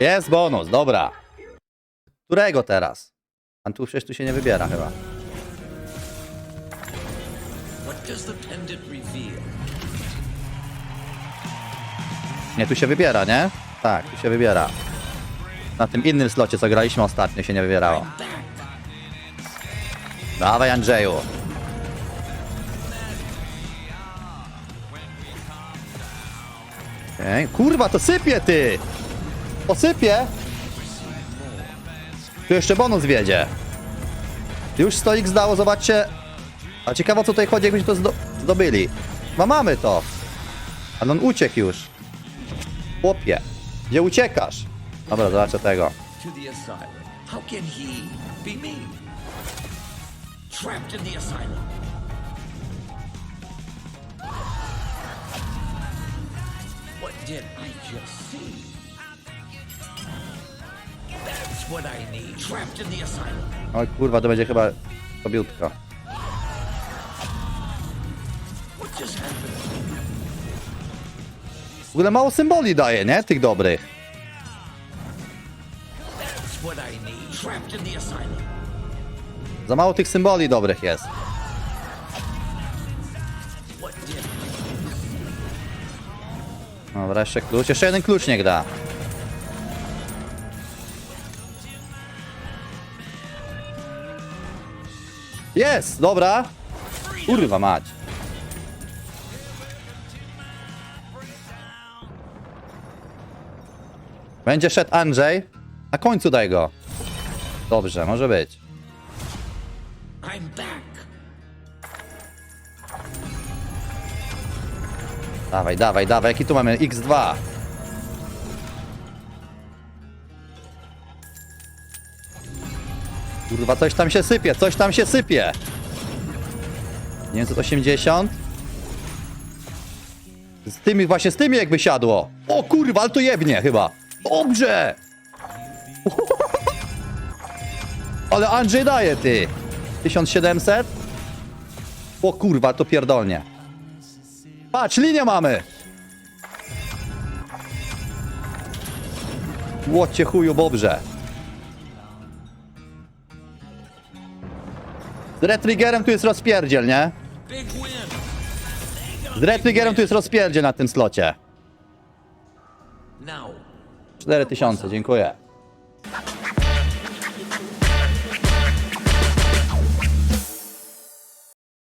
Jest bonus, dobra. Którego teraz? A tu przecież tu się nie wybiera chyba. Nie, tu się wybiera, nie? Tak, tu się wybiera. Na tym innym slocie, co graliśmy ostatnio, się nie wybierało. Dawaj, Andrzeju. Okej, Kurwa, to sypie, ty! Posypie! Tu jeszcze bonus wiedzie. Już stoik zdało, zobaczcie. A ciekawe, co tutaj chodzi, jakbyśmy to zdo zdobyli. No mamy to. Ale on uciekł już. Chłopie, gdzie uciekasz? Dobra, zobaczę tego. Trapped asylum. What did I just see? Oj kurwa, to będzie chyba kobiutka. W ogóle mało symboli daje, nie? Tych dobrych. Za mało tych symboli dobrych jest. Dobra, jeszcze klucz. Jeszcze jeden klucz niech da. Jest, dobra. Kurwa mać. Będzie szedł Andrzej. Na końcu daj go. Dobrze, może być. Dawaj, dawaj, dawaj. Jaki tu mamy? X2. Kurwa, coś tam się sypie, coś tam się sypie. 980. Z tymi, właśnie z tymi jakby siadło. O kurwa, ale to jebnie chyba. Dobrze. Ale Andrzej daje, ty. 1700. O kurwa, to pierdolnie. Patrz, linię mamy! Łocie chuju bobrze. Z Retriggerem tu jest rozpierdziel, nie? Z Retriggerem tu jest rozpierdziel na tym slocie. Now, 4000, dziękuję.